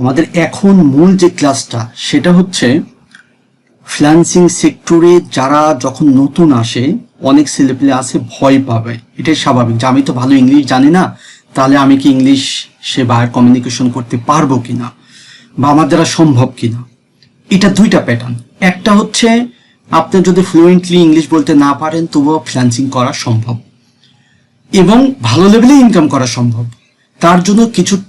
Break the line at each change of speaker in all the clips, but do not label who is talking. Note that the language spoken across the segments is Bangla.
আমাদের এখন মূল যে ক্লাসটা, সেটা হচ্ছে ফ্রিল্যান্সিং সেক্টরে যারা যখন নতুন আসে, অনেক ছেলেপেলে আসে, ভয় পাবে। এটাই স্বাভাবিক। যে আমি তো ভালো ইংলিশ জানি না, তাহলে আমি কি ইংলিশ সে বাইরে কমিউনিকেশন করতে পারব কিনা? বা আমার দ্বারা সম্ভব কিনা? এটা দুইটা প্যাটার্ন একটা হচ্ছে, আপনি যদি ফ্লুয়েন্টলি ইংলিশ বলতে না পারেন, তবুও ফ্রিল্যান্সিং করা সম্ভব। এবং ভালো লেভেলে ইনকাম করা সম্ভব। তার জন্য কিছু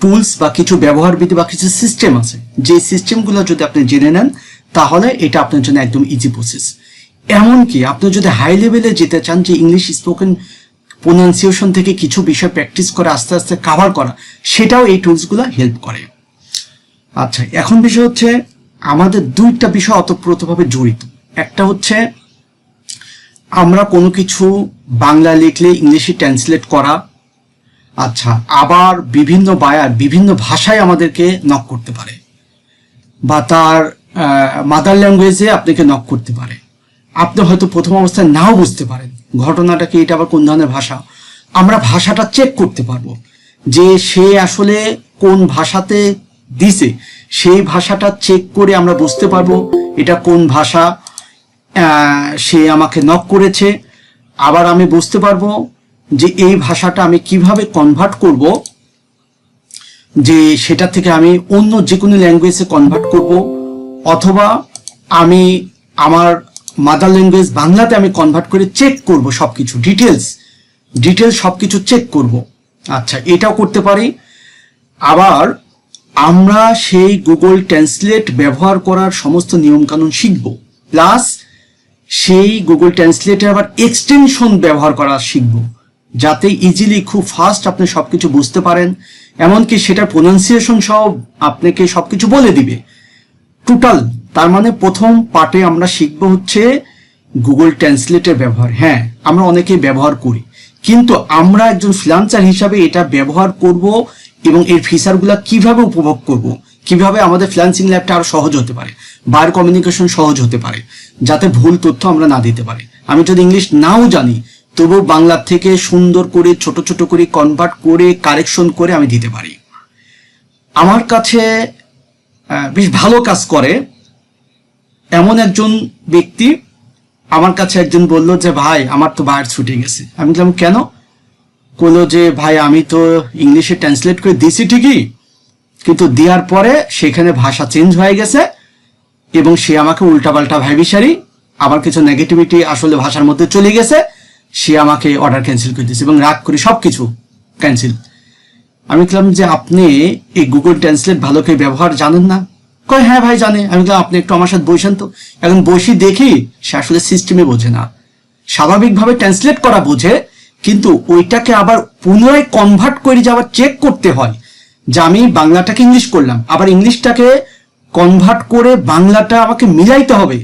টুলস বা কিছু ব্যবহার বিধি বা কিছু সিস্টেম আছে যে সিস্টেমগুলো যদি আপনি জেনে নেন, তাহলে এটা আপনার জন্য একদম ইজি প্রসেস এমনকি আপনি যদি হাই লেভেলে যেতে চান, যে ইংলিশ স্পোকেন প্রোনাউন্সিয়েশন থেকে কিছু বিষয় প্র্যাকটিস করে আস্তে আস্তে কাভার করা, সেটাও এই টুলসগুলো হেল্প করে। আচ্ছা এখন বিষয় হচ্ছে, আমাদের দুইটা বিষয় অতপ্রতভাবে জড়িত। একটা হচ্ছে, আমরা কোনো কিছু বাংলা লিখলে ইংলিশে ট্রান্সলেট করা আচ্ছা আবার বিভিন্ন বায়ার বিভিন্ন ভাষায় আমাদেরকে নক করতে পারে। বা তার মাদার ল্যাঙ্গুয়েজে আপনাকে নক করতে পারে। আপনি হয়তো প্রথম অবস্থায় নাও বুঝতে পারেন ঘটনাটা কি, এটা আবার কোন ধরনের ভাষা। আমরা ভাষাটা চেক করতে পারব যে সে আসলে কোন ভাষাতে দিছে। সেই ভাষাটা চেক করে আমরা বুঝতে পারব এটা কোন ভাষা সে আমাকে নক করেছে। আবার আমি বুঝতে পারব যে এই ভাষাটা আমি কীভাবে কনভার্ট করব, যে সেটা থেকে আমি অন্য যে কোনো ল্যাঙ্গুয়েজে কনভার্ট করব, অথবা আমি আমার মাদার ল্যাঙ্গুয়েজ বাংলাতে আমি কনভার্ট করে চেক করব সব কিছু ডিটেলস ডিটেলস সবকিছু চেক করব। আচ্ছা এটাও করতে পারি। আবার আমরা সেই গুগল ট্রান্সলেট ব্যবহার করার সমস্ত নিয়মকানুন শিখব। প্লাস সেই গুগল ট্রান্সলেটে আবার এক্সটেনশন ব্যবহার করা শিখব। যাতে ইজিলি খুব ফাস্ট আপনি সবকিছু বুঝতে পারেন, এমনকি সেটার প্রোনাউন্সিয়েশন সহ আপনাকে সবকিছু বলে দিবে। টোটাল তার মানে প্রথম পার্টে আমরা শিখব হচ্ছে গুগল ট্রান্সলেটের ব্যবহার। হ্যাঁ আমরা অনেকেই ব্যবহার করি। কিন্তু আমরা একজন ফ্রিলান্সার হিসাবে এটা ব্যবহার করব এবং এর ফিচারগুলো কীভাবে উপভোগ করব? কীভাবে আমাদের ফ্রিল্যান্সিং ল্যাবটা আরও সহজ হতে পারে? বাইর কমিউনিকেশন সহজ হতে পারে, যাতে ভুল তথ্য আমরা না দিতে পারি। আমি যদি ইংলিশ নাও জানি তবু বাংলা থেকে সুন্দর করে, ছোট ছোট করে কনভার্ট করে কারেকশন করে আমি দিতে পারি। আমার কাছে বেশ ভালো কাজ করে। এমন একজন ব্যক্তি আমার কাছে একজন বলল যে, ভাই, আমার তো বাইর ছুটে গেছে। আমি বললাম, কেন? বলল যে, ভাই, আমি তো ইংলিশে ট্রান্সলেট করে দিছি ঠিকই, কিন্তু দেওয়ার পরে সেখানে ভাষা চেঞ্জ হয়ে গেছে এবং সে আমাকে উল্টাপাল্টা ভাইবিসারি আমার কিছু নেগেটিভিটি আসলে ভাষার মধ্যে চলে গেছে সে আমাকে অর্ডার ক্যান্সেল করে দিয়েছে এবং রাগ করে সব কিছু ক্যান্সেল আমি বললাম যে, আপনি এই গুগল ট্রান্সলেট ভালো করে ব্যবহার জানেন না? কয় হ্যাঁ ভাই, জানে। আমি বললাম, আপনি একটু আমার সাথে বসেন তো। এখন বসি দেখি সে আসলে সিস্টেমে বোঝে না। স্বাভাবিকভাবে ট্রান্সলেট করা বোঝে, কিন্তু ওইটাকে আবার পুনরায় কনভার্ট করে যে আবার চেক করতে হয়। যে আমি বাংলাটাকে ইংলিশ করলাম, আবার ইংলিশটাকে কনভার্ট করে বাংলাটা আমাকে মিলাইতে হবে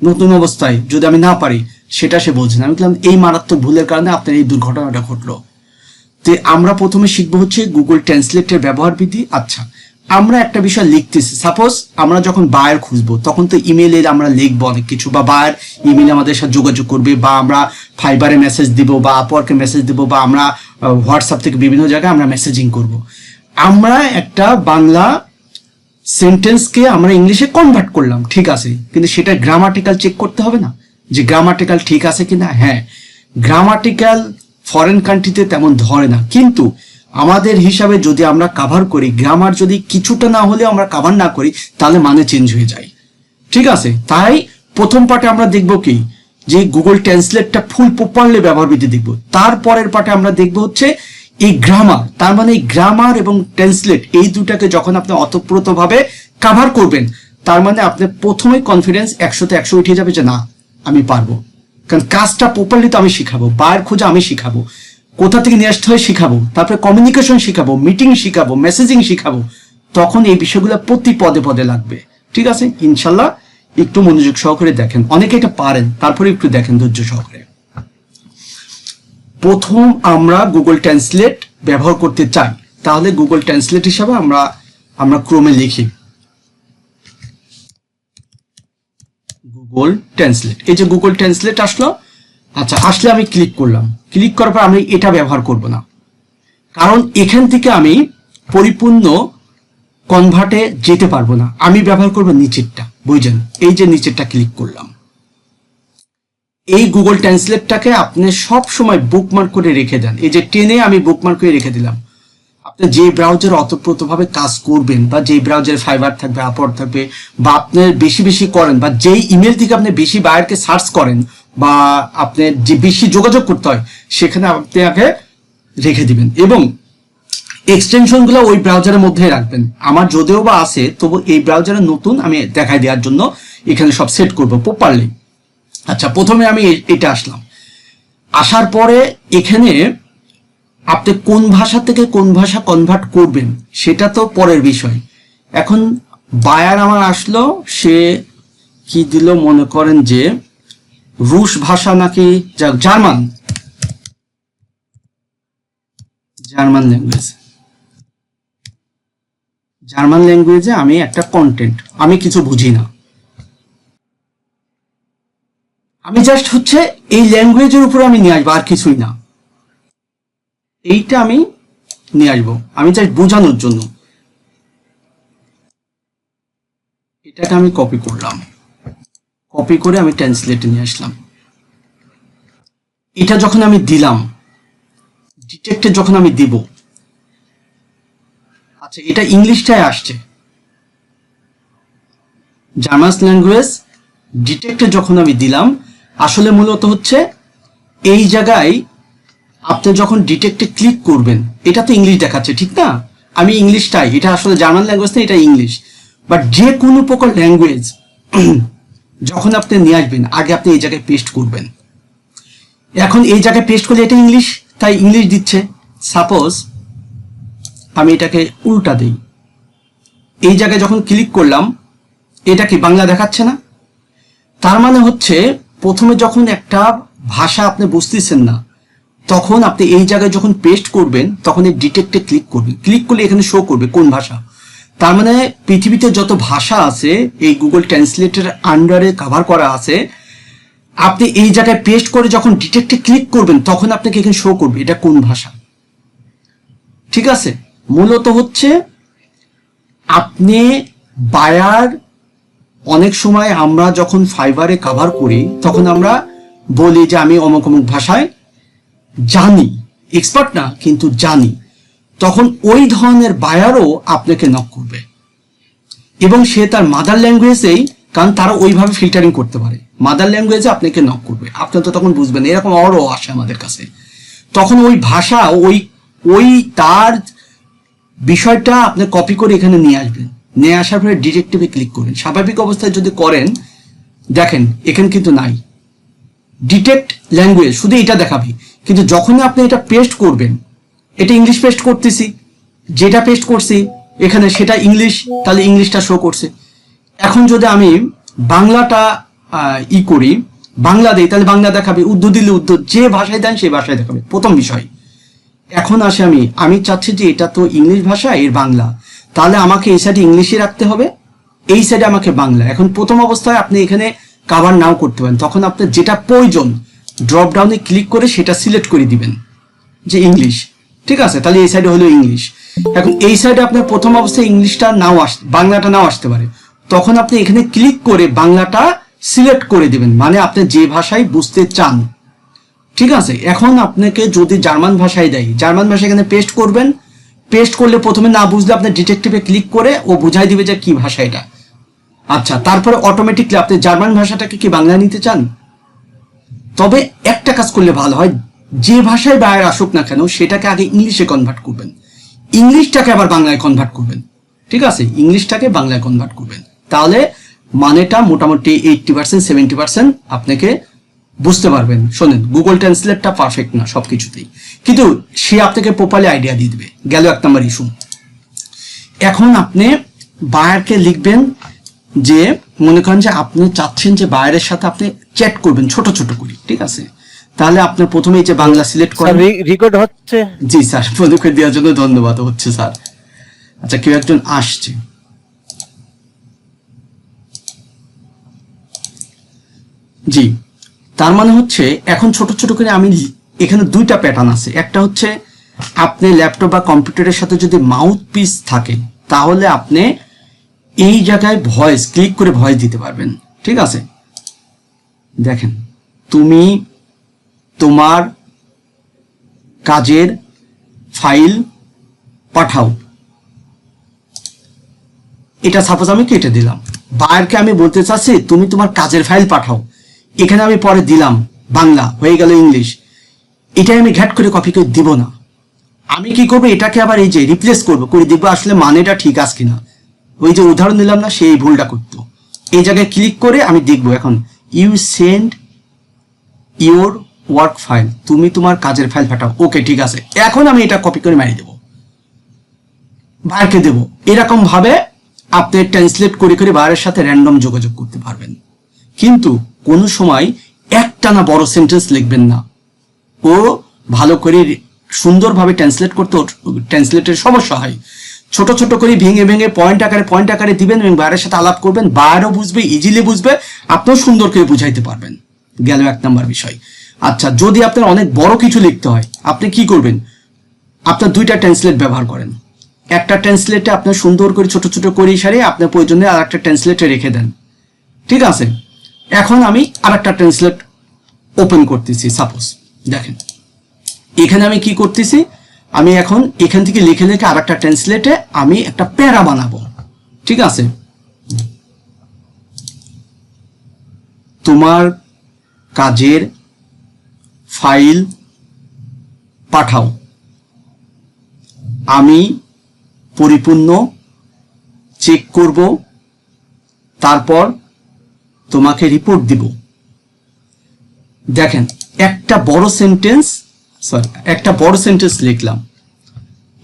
নতুন অবস্থায়, যদি আমি না পারি। সেটা সে বোঝে না। আমি বললাম, এই মারাত্মক ভুলের কারণে আপনার এই দুর্ঘটনাটা ঘটলো। তো আমরা প্রথমে শিখব হচ্ছে গুগল ট্রান্সলেটের ব্যবহার বিধি। আচ্ছা আমরা একটা বিষয় লিখতেছি। সাপোজ আমরা যখন বায়ার খুঁজবো, তখন তো ইমেলে আমরা লিখব অনেক কিছু বা বায়ার ইমেলে আমাদের সাথে যোগাযোগ করবে বা আমরা ফাইবারে মেসেজ দিব বা আপওয়ার্কে মেসেজ দিব বা আমরা হোয়াটসঅ্যাপ থেকে বিভিন্ন জায়গায় আমরা মেসেজিং করব। আমরা একটা বাংলা সেন্টেন্সকে আমরা ইংলিশে কনভার্ট করলাম। ঠিক আছে, কিন্তু সেটা গ্রামাটিক্যাল চেক করতে হবে না। যে গ্রামাটিক্যাল ঠিক আছে কিনা? হ্যাঁ। গ্রামাটিক্যাল ফরেন কান্ট্রিতে তেমন ধরে না। কিন্তু আমাদের হিসাবে যদি আমরা কাভার করি গ্রামার যদি কিছুটা না হলেও আমরা কাভার না করি, তাহলে মানে চেঞ্জ হয়ে যায়। ঠিক আছে? তাই প্রথম পার্টে আমরা দেখব কি? যে গুগল ট্রান্সলেটটা ফুল প্রপারলি ব্যবহার বিধি দেখব। তারপরের পার্টে আমরা দেখব হচ্ছে এই গ্রামার তার মানে এই গ্রামার এবং ট্রান্সলেট এই দুটাকে যখন আপনি অতপ্রতভাবে কাভার করবেন, তার মানে আপনি প্রথমে কনফিডেন্স একশোতে একশো উঠে যাবে যে না আমি পারব। কারণ কাজটা প্রপারলি তো আমি শিখাবো বায়ের খোঁজা আমি শিখাবো, কোথা থেকে নিয়ে আসতে হয় শিখাবো, তারপরে কমিউনিকেশন শিখাবো মিটিং শিখাবো মেসেজিং শিখাবো, তখন এই বিষয়গুলো প্রতি পদে পদে লাগবে। ঠিক আছে? ইনশাল্লাহ একটু মনোযোগ সহকারে দেখেন। অনেকে এটা পারেন, তারপরে একটু দেখেন ধৈর্য সহকারে। প্রথম আমরা গুগল ট্রান্সলেট ব্যবহার করতে চাই। তাহলে গুগল ট্রান্সলেট হিসাবে আমরা আমরা ক্রমে লিখি। গুগল ট্রান্সলেট এই যে গুগল ট্রান্সলেট আসলো আচ্ছা আসলে আমি ক্লিক করলাম। ক্লিক করার পর আমি এটা ব্যবহার করব না। কারণ এখান থেকে আমি পরিপূর্ণ কনভার্টে যেতে পারব না। আমি ব্যবহার করব নিচেরটা বুঝছেন এই যে নিচেরটা ক্লিক করলাম। এই গুগল ট্রান্সলেটটাকে আপনি সব সময় বুকমার্ক করে রেখে দেন। এই যে টেনে আমি বুকমার্ক করে রেখে দিলাম। আপনি যে ব্রাউজার অতপ্রতভাবে কাজ করবেন বা যে ব্রাউজারে ফাইবার থাকবে আপওয়ার্ড থাকবে বা আপনি বেশি বেশি করেন বা যেই ইমেল থেকে আপনি বেশি বায়ারকে সার্চ করেন বা আপনার যে বেশি যোগাযোগ করতে হয়, সেখানে আপনি আগে রেখে দিবেন। এবং এক্সটেনশনগুলো ওই ব্রাউজারের মধ্যে রাখবেন। আমার যদিও বা আছে, তবু এই ব্রাউজারে নতুন আমি দেখাই দেওয়ার জন্য এখানে সব সেট করব প্রপারলি আচ্ছা প্রথমে আমি এটা আসলাম। আসার পরে এখানে আপনি কোন ভাষা থেকে কোন ভাষা কনভার্ট করবেন, সেটা তো পরের বিষয়। এখন বায়ার আমার আসলো, সে কি দিল মনে করেন যে, রুশ ভাষা নাকি জার্মান। জার্মান ল্যাঙ্গুয়েজ জার্মান ল্যাঙ্গুয়েজে আমি একটা কন্টেন্ট আমি কিছু বুঝি না। আমি জাস্ট হচ্ছে এই ল্যাঙ্গুয়েজের উপরে আমি নিয়ে আসব, আর কিছুই না। এইটা আমি নিয়ে আসব। আমি জাস্ট বোঝানোর জন্য। এটাকে আমি কপি করলাম। কপি করে আমি ট্রান্সলেটে নিয়ে আসলাম। এটা যখন আমি দিলাম ডিটেক্টে যখন আমি দিব আচ্ছা এটা ইংলিশটাই আসছে। জার্মান ল্যাঙ্গুয়েজ ডিটেক্টে যখন আমি দিলাম, আসলে মূলত হচ্ছে এই জায়গায় আপনি যখন ডিটেক্টে ক্লিক করবেন, এটা তো ইংলিশ দেখাচ্ছে, ঠিক না? আমি ইংলিশটাই এটা আসলে জার্মান ল্যাঙ্গুয়েজ না, এটা ইংলিশ বাট যে কোনো প্রকার ল্যাঙ্গুয়েজ যখন আপনি নিয়ে আসবেন, আগে আপনি এই জায়গায় পেস্ট করবেন। এখন এই জায়গায় পেস্ট করলে এটা ইংলিশ তাই ইংলিশ দিচ্ছে। সাপোজ আমি এটাকে উল্টা দিই। এই জায়গায় যখন ক্লিক করলাম, এটা কি বাংলা দেখাচ্ছে না? তার মানে হচ্ছে, প্রথমে যখন একটা ভাষা আপনি বুঝতেছেন না তখন আপনি এই জায়গায় যখন পেস্ট করবেন, তখন এই ডিটেক্টে ক্লিক করবেন। ক্লিক করলে এখানে শো করবে কোন ভাষা। তার মানে পৃথিবীতে যত ভাষা আছে, এই গুগল ট্রান্সলেটের আন্ডারে কভার করা আছে, আপনি এই জায়গায় পেস্ট করে যখন ডিটেক্টে ক্লিক করবেন, তখন আপনাকে এখানে শো করবে এটা কোন ভাষা। ঠিক আছে? মূলত হচ্ছে আপনি বায়ার অনেক সময় আমরা যখন ফাইবারে কভার করি, তখন আমরা বলি যে আমি অমুক অমুক ভাষায় জানি এক্সপার্ট না, কিন্তু জানি, তখন ওই ধরনের বায়ারও আপনাকে নক করবে। এবং সে তার মাদার ল্যাঙ্গুয়েজেই কারণ তারা ওইভাবে ফিল্টারিং করতে পারে। মাদার ল্যাঙ্গুয়েজে আপনাকে নক করবে। আপনি তো তখন বুঝবেন, এরকম আরও আসে আমাদের কাছে। তখন ওই ভাষা, ওই ওই তার বিষয়টা আপনি কপি করে এখানে নিয়ে আসবেন। নিয়ে আসার পরে ডিটেক্টিভে ক্লিক করবেন স্বাভাবিক অবস্থায় যদি করেন, দেখেন, এখানে কিন্তু নাই। ডিটেক্ট ল্যাঙ্গুয়েজ শুধু এটা দেখাবে। কিন্তু যখনই আপনি এটা পেস্ট করবেন, এটা ইংলিশ পেস্ট করতেছি, যেটা পেস্ট করছি, এখানে সেটা ইংলিশ তাহলে ইংলিশটা শো করছে। এখন যদি আমি বাংলাটা ই করি, বাংলা দিই, তাহলে বাংলা দেখাবে, উর্দু দিলে উর্দু, যে ভাষায় দেন সেই ভাষায় দেখাবে। প্রথম বিষয়। এখন আসে আমি আমি চাচ্ছি যে এটা তো ইংলিশ ভাষা, এর বাংলা। তাহলে আমাকে এই সাইডে ইংলিশে রাখতে হবে, এই সাইডে আমাকে বাংলা। এখন প্রথম অবস্থায় আপনি এখানে কাভার নাও করতে পারেন। তখন আপনার যেটা প্রয়োজন ড্রপ ডাউনে ক্লিক করে সেটা সিলেক্ট করে দিবেন, যে ইংলিশ ঠিক আছে? তাহলে এই সাইডে হলো ইংলিশ এখন এই সাইডে আপনার প্রথম অবস্থায় ইংলিশটা নাও আস, বাংলাটা নাও আসতে পারে। তখন আপনি এখানে ক্লিক করে বাংলাটা সিলেক্ট করে দিবেন মানে আপনি যে ভাষায় বুঝতে চান। ঠিক আছে? এখন আপনাকে যদি জার্মান ভাষায় দেয়, জার্মান ভাষা এখানে পেস্ট করবেন। পেস্ট করলে প্রথমে না বুঝলে আপনি ডিটেকটিভে ক্লিক করে ও বুঝাই দিবে যে কি ভাষা এটা। আচ্ছা তারপরে অটোমেটিকলি আপনি জার্মান ভাষাটাকে কি বাংলা নিতে চান? তবে একটা কাজ করলে ভালো হয়, যে ভাষায় বাইরে আসুক না কেন, সেটাকে আগে ইংলিশে কনভার্ট করবেন। ইংলিশটাকে আবার বাংলায় কনভার্ট করবেন। ঠিক আছে? ইংলিশটাকে বাংলায় কনভার্ট করবেন। তাহলে মানেটা মোটামুটি এইটটি পার্সেন্ট সেভেন্টি পার্সেন্ট আপনাকে বুঝতে পারবেন। শোনেন গুগল ট্রান্সলেটটা পারফেক্ট না সব কিছুতেই কিন্তু সে আপনাকে প্রপারলি আইডিয়া দিয়ে দেবে। গেল এক নম্বর ইস্যু এখন আপনি বায়ারকে লিখবেন যে, মনে করেন যে আপনি চাচ্ছেন যে বায়ারের সাথে আপনি চ্যাট করবেন ছোট ছোট করে ঠিক আছে? তাহলে আপনার প্রথমে যে বাংলা সিলেক্ট
স্যার
করেন
রেকর্ড হচ্ছে?
জি স্যার পদক্ষেপ দেওয়ার জন্য ধন্যবাদ হচ্ছে স্যার। আচ্ছা কেউ একজন আসছে। জি তার মানে হচ্ছে এখন ছোট ছোট করে আমি এখানে দুইটা প্যাটার্ন আছে। একটা হচ্ছে আপনি ল্যাপটপ বা কম্পিউটারের সাথে যদি মাউথ পিস থাকে তাহলে আপনি এই জায়গায় ভয়েস ক্লিক করে ভয়েস দিতে পারবেন ঠিক আছে? দেখেন, তুমি তোমার কাজের ফাইল পাঠাও। এটা সাপোজ আমি কেটে দিলাম। বায়ারকে আমি বলতে চাচ্ছি, তুমি তোমার কাজের ফাইল পাঠাও। এখানে আমি পরে দিলাম, বাংলা, হয়ে গেল ইংলিশ। এটাই আমি ঘ্যাট করে কপি করে দিব না। আমি কি করব? এটাকে আবার এই যে রিপ্লেস করব, করে দেখব আসলে মানেটা ঠিক আছে কিনা। ওই যে উদাহরণ দিলাম না, সেই ভুলটা করতো। এই জায়গায় ক্লিক করে আমি দেখব এখন। You send your work file তুমি তোমার কাজের ফাইল পাঠাও। ওকে ঠিক আছে। এখন আমি এটা কপি করে মারি দেবো। বাইরকে দেবো। এরকম ভাবে আপনি ট্রান্সলেট করে করে বাইরের সাথে র্যান্ডম যোগাযোগ করতে পারবেন। কিন্তু কোনো সময় একটানা বড় সেন্টেন্স লিখবেন না। ও ভালো করে সুন্দরভাবে ট্রান্সলেট করতে ট্রান্সলেটের সমস্যা হয়। ছোট ছোট করে ভেঙে ভেঙে পয়েন্ট আকারে পয়েন্ট আকারে দিবেন এবং বাইরের সাথে আলাপ করবেন। বাইরেও বুঝবে ইজিলি বুঝবে। আপনিও সুন্দর করে বুঝাইতে পারবেন। গেল এক নম্বর বিষয়। আচ্ছা যদি আপনার অনেক বড় কিছু লিখতে হয়, আপনি কি করবেন? আপনার দুইটা ট্রান্সলেট ব্যবহার করেন। একটা ট্রান্সলেটে আপনার সুন্দর করে ছোট ছোট করে সারিয়ে আপনার প্রয়োজনে আর একটা ট্রান্সলেটে রেখে দেন। ঠিক আছে? এখন আমি আর একটা ট্রান্সলেট ওপেন করতেছি সাপোজ দেখেন। এখানে আমি কি করতেছি? আমি এখন এখান থেকে লিখে লিখে আর একটা ট্রান্সলেটে আমি একটা প্যারা বানাবো। ঠিক আছে? তোমার কাজের ফাইল পাঠাও। আমি পরিপূর্ণ চেক করব, তারপর তোমাকে রিপোর্ট দিব। দেখেন, একটা বড় সেন্টেন্স সরি একটা বড় সেন্টেন্স লিখলাম।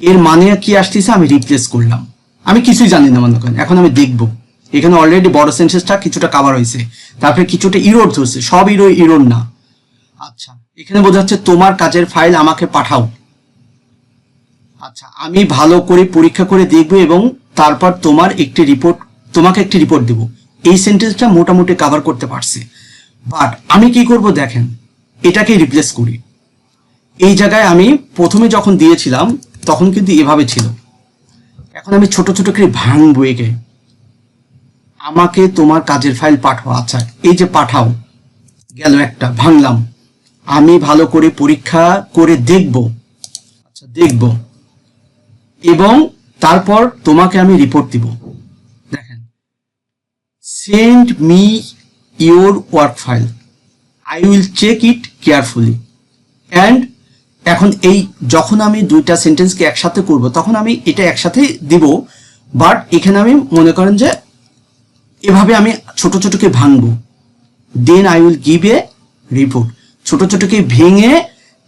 এর মানে কি আসতেছে আমি রিপ্লেস করলাম। আমি কিছুই জানি না মনে করেন, এখন আমি দেখব। এখানে অলরেডি বড় সেন্টেন্সটা কিছুটা কাভার হয়েছে। তারপরে কিছুটা ইরোর ধরছে। সব ইরো ইরোর না। আচ্ছা এখানে বোঝা যাচ্ছে তোমার কাজের ফাইল আমাকে পাঠাও। আচ্ছা আমি ভালো করে পরীক্ষা করে দেখব এবং তারপর তোমার একটি রিপোর্ট তোমাকে একটি রিপোর্ট দেব। এই সেন্টেন্সটা মোটামুটি কভার করতে পারছে। বাট আমি কি করব দেখেন এটাকে রিপ্লেস করি। এই জায়গায় আমি প্রথমে যখন দিয়েছিলাম, তখন কিন্তু এভাবে ছিল। এখন আমি ছোট ছোট করে ভাঙবো একে। আমাকে তোমার কাজের ফাইল পাঠাও। আচ্ছা এই যে পাঠাও। গেল একটা, ভাঙলাম। আমি ভালো করে পরীক্ষা করে দেখব। আচ্ছা দেখব। এবং তারপর তোমাকে আমি রিপোর্ট দিব। দেখেন send me your work file I will check it carefully and এখন এই যখন আমি দুইটা সেন্টেন্সকে একসাথে করব, তখন আমি এটা একসাথে দিব বাট এখানে আমি মনে করেন যে এভাবে আমি ছোট ছোটকে ভাঙবো। Then I will give a report ছোট ছোটকে ভেঙে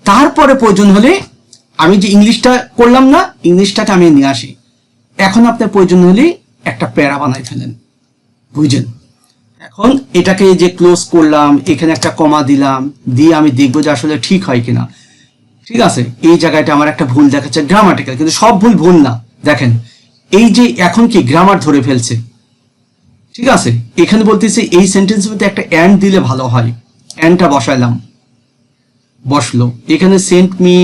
তারপরে প্রয়োজন হলে আমি যে ইংলিশটা করলাম না, ইংলিশটাকে আমি নিয়ে আসি। এখন আপনার প্রয়োজন হলে একটা প্যারা বানাই ফেলেন। বুঝছেন? এখন এটাকে যে ক্লোজ করলাম, এখানে একটা কমা দিলাম, দিয়ে আমি দেখব যে আসলে ঠিক হয় কিনা। ঠিক আছে? এই জায়গাটা আমার একটা ভুল দেখাচ্ছে গ্রামাটিক্যাল কিন্তু সব ভুল ভুল না। দেখেন, এই যে এখন কি গ্রামার ধরে ফেলছে? ঠিক আছে? এখানে বলতেছে এই সেন্টেন্সের মধ্যে একটা অ্যান্ড দিলে ভালো হয়। অ্যান্ডটা বসাইলাম। বসল। এখানে সেন্ট মি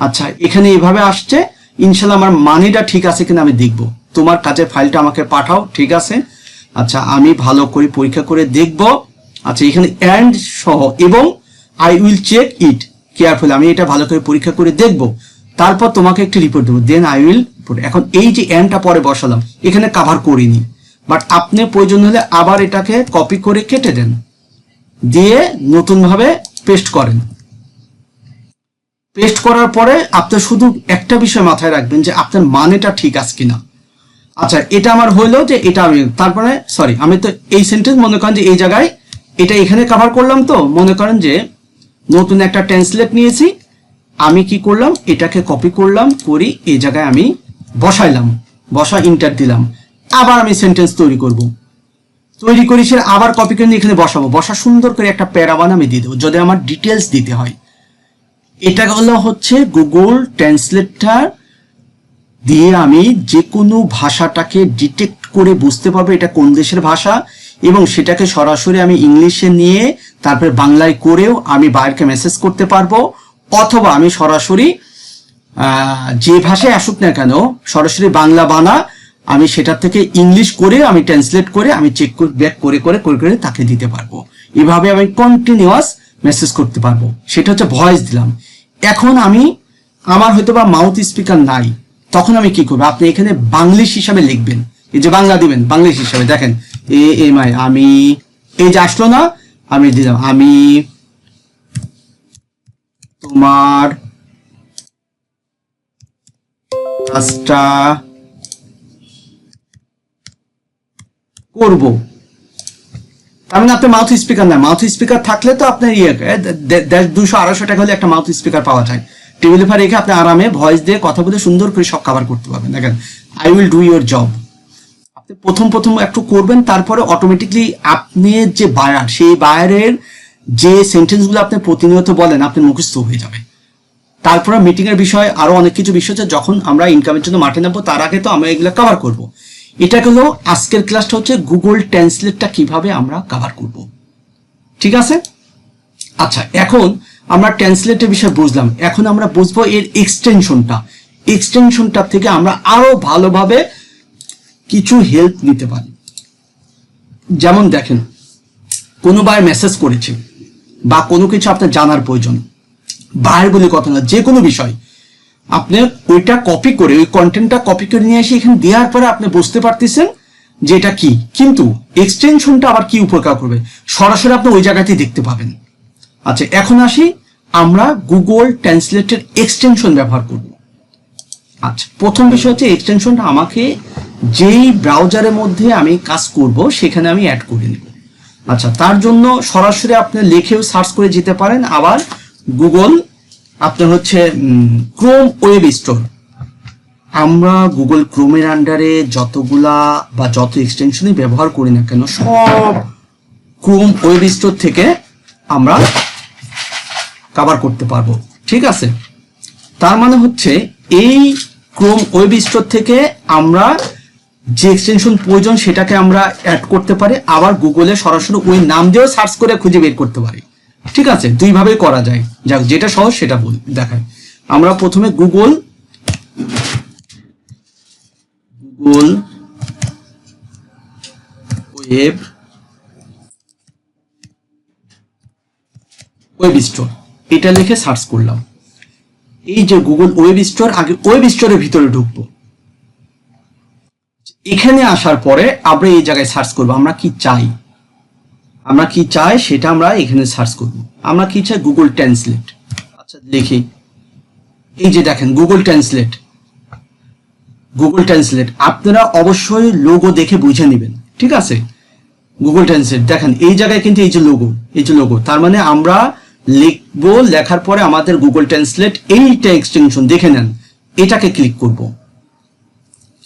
আচ্ছা এখানে এভাবে আসছে, ইনশাল্লাহ আমার মানিটা ঠিক আছে কিনা আমি দেখব। তোমার কাজের ফাইলটা আমাকে পাঠাও, ঠিক আছে? আচ্ছা আমি ভালো করে পরীক্ষা করে দেখব। আচ্ছা এখানে অ্যান্ড সহ এবং I will check it careful আমি এটা ভালো করে পরীক্ষা করে দেখব। তারপর তোমাকে একটি রিপোর্ট দেবো। দেন আই উইল এখন এই যে অ্যান্ডটা পরে বসালাম, এখানে কাভার করিনি। বাট আপনি প্রয়োজন হলে আবার এটাকে কপি করে কেটে দেন। দিয়ে নতুনভাবে পেস্ট করেন। পেস্ট করার পরে আপনি শুধু একটা বিষয় মাথায় রাখবেন যে আপনার মানেটা ঠিক আছে কিনা। আচ্ছা এটা আমার হইল যে এটা আমি তারপরে সরি আমি তো এই সেন্টেন্স মনে করেন যে এই জায়গায় এটা এখানে কভার করলাম তো, মনে করেন যে নতুন একটা ট্রান্সলেট নিয়েছি। আমি কি করলাম? এটাকে কপি করলাম, করি এই জায়গায় আমি বসাইলাম, বসা ইন্টার দিলাম। আবার আমি সেন্টেন্স তৈরি করব। তৈরি করি, সে আবার কপি করে এখানে বসাবো। বসা সুন্দর করে একটা প্যারাবান আমি দিয়ে দেবো, যদি আমার ডিটেলস দিতে হয়। এটা হলো হচ্ছে গুগল ট্রান্সলেটার দিয়ে আমি যে কোনো ভাষাটাকে ডিটেক্ট করে বুঝতে পারব এটা কোন দেশের ভাষা। এবং সেটাকে সরাসরি আমি ইংলিশে নিয়ে তারপরে বাংলায় করেও আমি বাইরকে মেসেজ করতে পারব, অথবা আমি সরাসরি যে ভাষায় আসুক না কেন, সরাসরি বাংলা বানা, আমি সেটার থেকে ইংলিশ করে, আমি ট্রান্সলেট করে, আমি চেক ব্যাক করে করে করে করে তাকে দিতে পারব। এভাবে আমি কন্টিনিউয়াস মেসেজ করতে পারব। সেটা হচ্ছে ভয়েস দিলাম। এখন আমি, আমার হয়তো বা মাউথ স্পিকার নাই, তখন আমি কি করব? আপনি এখানে বাংলিশ হিসাবে লিখবেন। এই যে বাংলা দিবেন বাংলিশ হিসাবে, দেখেন, এ, এম, আই, আমি, এই যে আসলো না, আমি দিলাম, আমি তোমার কাজটা করব। তার মানে আপনার মাউথ স্পিকার না মাউথ স্পিকার থাকলে তো আপনার ইয়ে দুশো আড়াইশো টাকা হলে একটা মাউথ স্পিকার পাওয়া যায়। টেবিল উপর রেখে আপনি আরামে ভয়েস দিয়ে কথা বলে সুন্দর করে সব কভার করতে পারবেন। দেখেন I will do your job প্রথম প্রথম একটু করবেন, তারপরে অটোমেটিকলি আপনি যে বায়ার সেই বায়ারের যে সেন্টেন্সগুলো আপনি প্রতিনিয়ত বলেন, আপনি মুখস্থ হয়ে যাবে তারপরে মিটিং এর বিষয় আরও অনেক কিছু বিষয় আছে, যখন আমরা ইনকামের জন্য মাঠে নামবো, তার আগে তো আমরা এগুলো কভার করব। এটা হলো আজকের ক্লাসটা হচ্ছে গুগল ট্রান্সলেটটা কীভাবে আমরা কভার করব। ঠিক আছে? আচ্ছা এখন আমরা ট্রান্সলেটের বিষয় বুঝলাম। এখন আমরা বুঝব এর এক্সটেনশনটা এক্সটেনশনটা থেকে আমরা আরও ভালোভাবে কিছু হেল্প নিতে পারি। যেমন দেখেন, কোনো বার মেসেজ করেছে বা কোনো কিছু আপনার জানার প্রয়োজন। বাইরে বলে কথা না, যে কোনো বিষয়। আপনি ওইটা কপি করে, ওই কন্টেন্টটা কপি করে নিয়ে এসে এখানে দেওয়ার পরে আপনি বুঝতে পারতেছেন যে এটা কি। কিন্তু এক্সটেনশনটা আবার কি উপকার করবে? সরাসরি আপনি ওই জায়গাতেই দেখতে পাবেন। আচ্ছা এখন আসি আমরা গুগল ট্রান্সলেটের এক্সটেনশন ব্যবহার করব। আচ্ছা প্রথম বিষয় হচ্ছে এক্সটেনশনটা আমাকে যেই ব্রাউজারের মধ্যে আমি কাজ করব, সেখানে আমি অ্যাড করে নেব। আচ্ছা তার জন্য সরাসরি আপনি লিখেও সার্চ করে যেতে পারেন। আবার গুগল আপনার হচ্ছে ক্রোম ওয়েব স্টোর আমরা গুগল ক্রোমের আন্ডারে যতগুলা বা যত এক্সটেনশনই ব্যবহার করি না কেন, সব ক্রোম ওয়েব স্টোর থেকে আমরা কভার করতে পারব। ঠিক আছে? তার মানে হচ্ছে, এই ক্রোম ওয়েব স্টোর থেকে আমরা যে এক্সটেনশন প্রয়োজন সেটাকে আমরা অ্যাড করতে পারি। আবার গুগলে সরাসরি ওই নাম দিয়েও সার্চ করে খুঁজে বের করতে পারি। ঠিক আছে? দুইভাবে করা যায়। যাক, যেটা সহজ সেটা বল দেখায় আমরা প্রথমে Google Google web web store এটা লিখে সার্চ করলাম। এই যে গুগল ওয়েব স্টোর আগে ওয়েব স্টোরের ভিতরে ঢুকবো। এখানে আসার পরে আমরা এই জায়গায় সার্চ করব, আমরা কি চাই? আমরা কি চাই সেটা আমরা এখানে সার্চ করব। আমরা কি চাই? গুগল ট্রান্সলেট আচ্ছা লিখি এই যে দেখেন গুগল ট্রান্সলেট গুগল ট্রান্সলেট আপনারা অবশ্যই লোগো দেখে বুঝে নেবেন, ঠিক আছে? গুগল ট্রান্সলেট দেখেন, এই জায়গায় কিন্তু এই যে লোগো এই যে লোগো তার মানে আমরা লিখব, লেখার পরে আমাদের গুগল ট্রান্সলেট এইটা এক্সটেনশন দেখে নেন, এটাকে ক্লিক করব।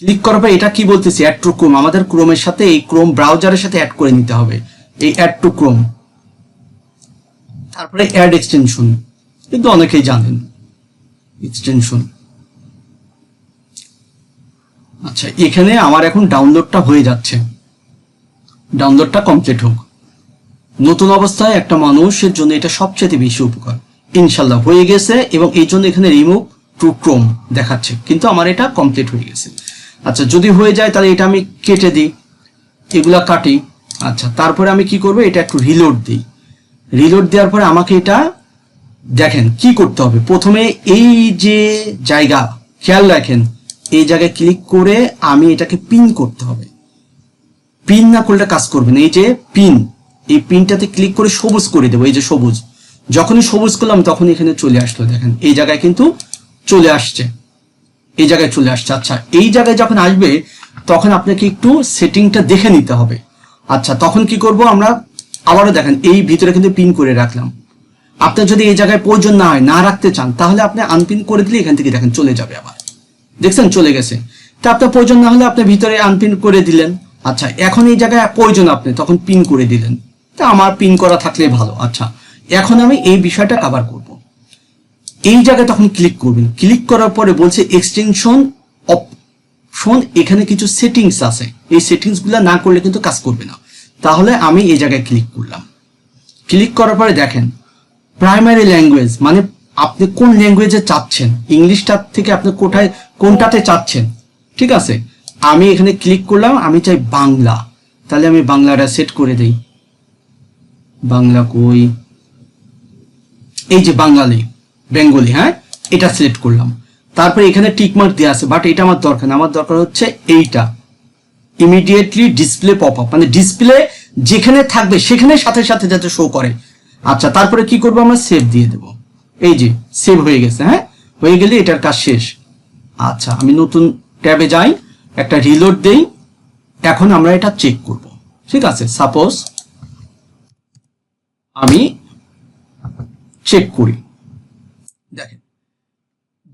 ক্লিক করার পর এটা কি বলতেছি? অ্যাড টু ক্রোম আমাদের ক্রোমের সাথে এই ক্রোম ব্রাউজারের সাথে অ্যাড করে নিতে হবে। এই অ্যাড টু ক্রোম তারপরে অ্যাড এক্সটেনশন কিন্তু অনেকেই জানেন। এক্সটেনশন আচ্ছা এখানে আমার এখন ডাউনলোডটা হয়ে যাচ্ছে। ডাউনলোডটা কমপ্লিট হোক। নতুন অবস্থায় একটা মানুষের জন্য এটা সবচেয়ে বেশি উপকার। ইনশাল্লাহ হয়ে গেছে এবং এই জন্য এখানে রিমুভ টু ক্রোম দেখাচ্ছে। কিন্তু আমার এটা কমপ্লিট হয়ে গেছে। আচ্ছা যদি হয়ে যায় তাহলে এটা আমি কেটে দিই, এগুলা কাটি। আচ্ছা তারপরে আমি কি করব? এটা একটু রিলোড দিই। রিলোড দেওয়ার পরে আমাকে এটা দেখেন কি করতে হবে। প্রথমে এই যে জায়গা, খেয়াল রাখেন, এই জায়গায় ক্লিক করে আমি এটাকে পিন করতে হবে। পিন না করলে কাজ করবে না। এই যে পিন এই পিনটাতে ক্লিক করে সবুজ করে দেবো, এই যে সবুজ। যখনই সবুজ করলাম তখন এখানে চলে আসলো, দেখেন। এই জায়গায় কিন্তু চলে আসছে। এই জায়গায় চলে আসছে। আচ্ছা এই জায়গায় যখন আসবে, তখন আপনাকে একটু সেটিংটা দেখে নিতে হবে। আচ্ছা তখন কি করব আমরা? আবারও দেখেন, এই ভিতরে কিন্তু পিন করে রাখলাম। আপনার যদি এই জায়গায় প্রয়োজন না হয়, না রাখতে চান, তাহলে আপনি আনপিন করে দিলে এখান থেকে দেখেন, চলে যাবে আবার। দেখছেন? চলে গেছে। তা আপনার প্রয়োজন না হলে আপনি ভিতরে আনপিন করে দিলেন। আচ্ছা এখন এই জায়গায় প্রয়োজন আপনি, তখন পিন করে দিলেন। তা আমার পিন করা থাকলে ভালো। আচ্ছা এখন আমি এই বিষয়টা কভার করব। এই জায়গায় তখন ক্লিক করবেন। ক্লিক করার পরে বলছে এক্সটেনশন অপশন এখানে কিছু সেটিংস আছে। এই সেটিংসগুলো না করলে কিন্তু কাজ করবে না। তাহলে আমি এই জায়গায় ক্লিক করলাম। ক্লিক করার পরে দেখেন প্রাইমারি ল্যাঙ্গুয়েজ মানে আপনি কোন ল্যাঙ্গুয়েজে চাচ্ছেন? ইংলিশটার থেকে আপনি কোথায়, কোনটাতে চাচ্ছেন? ঠিক আছে? আমি এখানে ক্লিক করলাম, আমি চাই বাংলা। তাহলে আমি বাংলাটা সেট করে দেই। বাংলা কই? এই যে বাঙালি। বেঙ্গলি হ্যাঁ? এটা সিলেক্ট করলাম। তারপরে এখানে টিকমার্ক দেওয়া আছে বাট এটা আমার দরকার না। আমার দরকার হচ্ছে এইটা। ইমিডিয়েটলি ডিসপ্লে পপ আপ মানে ডিসপ্লে যেখানে থাকবে, সেখানে সাথে সাথে যাতে শো করে। আচ্ছা তারপরে কি করব আমরা? সেভ দিয়ে দেব। এই যে সেভ হয়ে গেছে হ্যাঁ? হয়ে গেলে এটার কাজ শেষ। আচ্ছা আমি নতুন ট্যাবে যাই, একটা রিলোড দেই। এখন আমরা এটা চেক করব। ঠিক আছে? সাপোজ আমি চেক করি।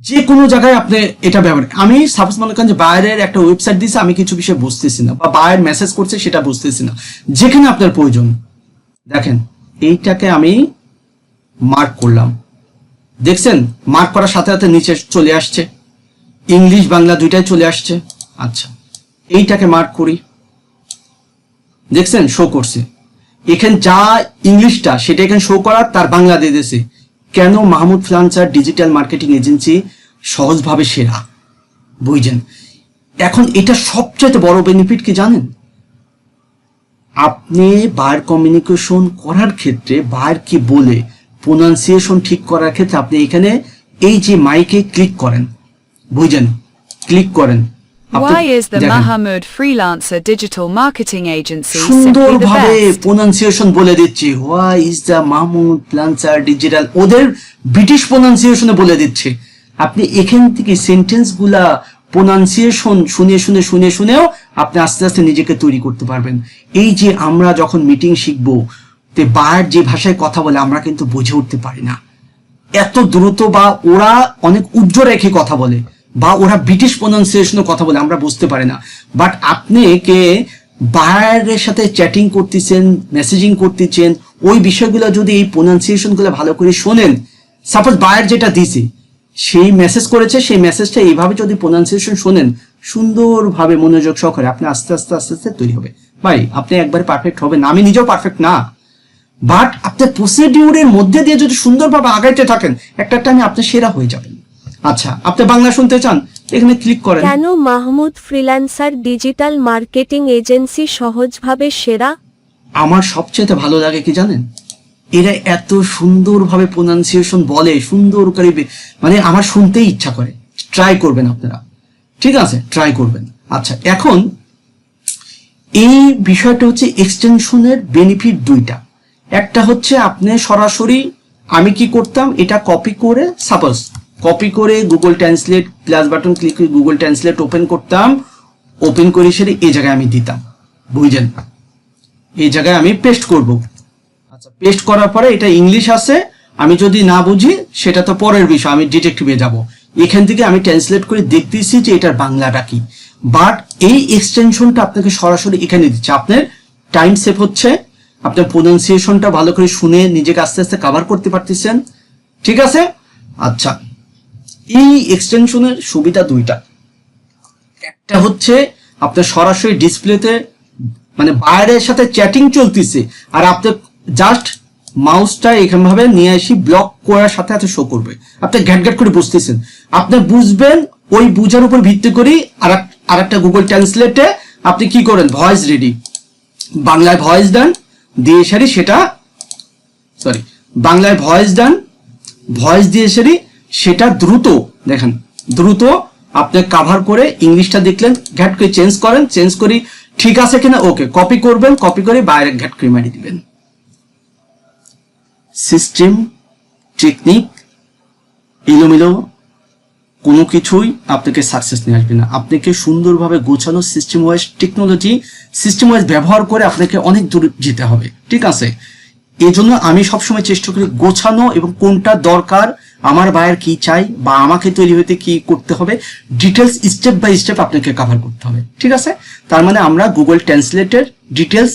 যে কোনো জায়গায় আপনি এটা ব্যবহার আমি সাপোজ মনে করেন যে বাইরের একটা ওয়েবসাইট দিয়েছে আমি কিছু বিষয় বুঝতেছি না, বা বাইরের মেসেজ করছে সেটা বুঝতেছি না। যেখানে আপনার প্রয়োজন, দেখেন, এইটাকে আমি মার্ক করলাম। দেখছেন মার্ক করার সাথে সাথে নিচে চলে আসছে। ইংলিশ, বাংলা দুইটাই চলে আসছে। আচ্ছা এইটাকে মার্ক করি। দেখছেন শো করছে। এখানে যা ইংলিশটা, সেটা এখানে শো করার, তার বাংলা দিয়ে দিয়েছে। কেন Mahmud freelancer digital marketing agency সহজভাবে সেরা। বুঝছেন? এখন এটা সবচেয়ে বড় বেনিফিট কি জানেন? আপনি বায়ার কমিউনিকেশন করার ক্ষেত্রে বায়ার কি বলে প্রোনাউন্সিয়েশন ঠিক করার ক্ষেত্রে আপনি এখানে এই যে মাইকে ক্লিক করেন। বুঝছেন? ক্লিক করেন।
Why is the। Mahamud Freelancer Digital Marketing Agency the
সুন্দরভাবে? প্রোনাউন্সিয়েশন বলে দিচ্ছে। Why is the Mahmud freelancer digital ওদের ব্রিটিশ প্রোনাউন্সিয়েশনে বলে দিচ্ছে। আপনি এখান থেকে সেন্টেন্সগুলা প্রোনাউন্সিয়েশন শুনে শুনে শুনে, শুনেও আপনি আস্তে আস্তে নিজেকে তৈরি করতে পারবেন। এই যে আমরা যখন মিটিং শিখব, তে বায়ার যে ভাষায় কথা বলে আমরা কিন্তু বুঝে উঠতে পারি না। এত দ্রুত বা ওরা অনেক উজ্জ্ব রেখে কথা বলে, বা ওরা ব্রিটিশ প্রনাউন্সিয়েশনে কথা বলে, আমরা বুঝতে পারি না। বাট আপনি কে বায়ারের সাথে চ্যাটিং করতেছেন মেসেজিং করতেছেন, ওই বিষয়গুলো যদি এই প্রনাউন্সিয়েশনগুলো ভালো করে শোনেন সাপোজ বায়ার যেটা দিছে সেই মেসেজ করেছে সেই মেসেজটা এইভাবে যদি প্রনাউন্সিয়েশন শোনেন সুন্দরভাবে মনোযোগ সহকারে আপনি আস্তে আস্তে আস্তে আস্তে তৈরি হবে। ভাই আপনি একবারে পারফেক্ট হবেন। না আমি নিজেও পারফেক্ট না। বাট আপনার প্রসিডিউরের মধ্যে দিয়ে যদি সুন্দরভাবে আগাইতে থাকেন একটা টাইমে আপনি সেরা হয়ে যাবেন। আচ্ছা আপনি বাংলা শুনতে চান? এখানে ক্লিক করেন।
কেন Mahmud freelancer digital marketing agency সহজভাবে সেরা?
আমার সবচেয়ে ভালো লাগে কি জানেন? এরা এত সুন্দরভাবে প্রোনাউন্সিয়েশন বলে, সুন্দর করে মানে আমার শুনতেই ইচ্ছা করে। ট্রাই করবেন আপনারা। ঠিক আছে? ট্রাই করবেন। আচ্ছা এখন এই বিষয়টা হচ্ছে এক্সটেনশনের বেনিফিট দুইটা। একটা হচ্ছে আপনি সরাসরি আমি কি করতাম, এটা কপি করে সাপোজ কপি করে Google translate plus button click করে গুগল ট্রান্সলেট ওপেন করতাম ওপেন করে সেরে এই জায়গায় আমি দিতাম। বুঝলেন? এই জায়গায় আমি পেস্ট করব। আচ্ছা পেস্ট করার পরে এটা ইংলিশ আছে, আমি যদি না বুঝি, সেটা তো পরের বিষয়, আমি ডিটেকটিভে যাব। এখান থেকে আমি ট্রান্সলেট করে দেখতেছি যে এটার বাংলাটা কি। বাট এই এক্সটেনশনটা আপনাকে সরাসরি এখানে দিচ্ছে। আপনার টাইম সেভ হচ্ছে, আপনার প্রোনাউন্সিয়েশনটা ভালো করে শুনে নিজেকে আস্তে আস্তে কভার করতে পারতেছেন। ঠিক আছে? আচ্ছা এই এক্সটেনশনের সুবিধা দুইটা। একটা হচ্ছে, আপনার সরাসরি ডিসপ্লেতে মানে বাইরের সাথে চ্যাটিং চলতেছে, আর আপনি জাস্ট মাউসটা এখান ভাবে নিয়ে আসি ব্লক করার সাথে সাথে শো করবে। আপনি ঘ্যাট ঘ্যাট করে বুঝতেছেন। আপনি বুঝবেন, ওই বুঝার উপর ভিত্তি করি আর একটা গুগল ট্রান্সলেটে আপনি কি করেন? ভয়েস রেডি বাংলায় ভয়েস দেন দিয়ে সারি সেটা সরি বাংলায় ভয়েস দেন ভয়েস দিয়ে সারি সেটা দ্রুত, দেখেন, দ্রুত আপনি কাভার করে ইংলিশটা দেখলেন, ঘ্যাট করে চেঞ্জ করেন চেঞ্জ করি, ঠিক আছে কিনা? ওকে কপি করবেন কপি করে বাইরে ঘ্যাট করে মারি দিবেন। সিস্টেম, টেকনিক, এলোমেলো, কোনো কিছুই আপনাকে সাকসেস নিয়ে আসবে না। আপনাকে সুন্দরভাবে গোছানো system wise technology system wise ব্যবহার করে আপনাকে অনেক দূর যেতে হবে। ঠিক আছে? এই জন্য আমি সবসময় চেষ্টা করি গোছানো এবং কোনটা দরকার, আমার বায়ের কি চাই বা আমাকে তৈরি হতে কি করতে হবে ডিটেলস স্টেপ বাই স্টেপ আপনাকে কভার করতে হবে। ঠিক আছে? তার মানে আমরা গুগল ট্রান্সলেটের ডিটেলস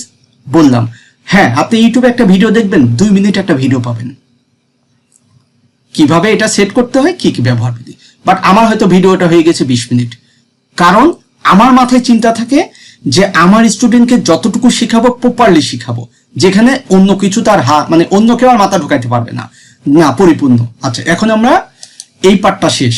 বললাম। হ্যাঁ আপনি ইউটিউবে একটা ভিডিও দেখবেন, দুই মিনিট একটা ভিডিও পাবেন। কীভাবে এটা সেট করতে হয়, কি কি ব্যবহার বিধি বাট আমার হয়তো ভিডিওটা হয়ে গেছে বিশ মিনিট। কারণ আমার মাথায় চিন্তা থাকে যে আমার স্টুডেন্টকে যতটুকু শিখাবো প্রপারলি শিখাবো। যেখানে অন্য কিছু তার হা মানে অন্য কেউ আর মাথা ঢুকাইতে পারবে না। না, পরিপূর্ণ। আচ্ছা এখন আমরা এই পার্টটা শেষ।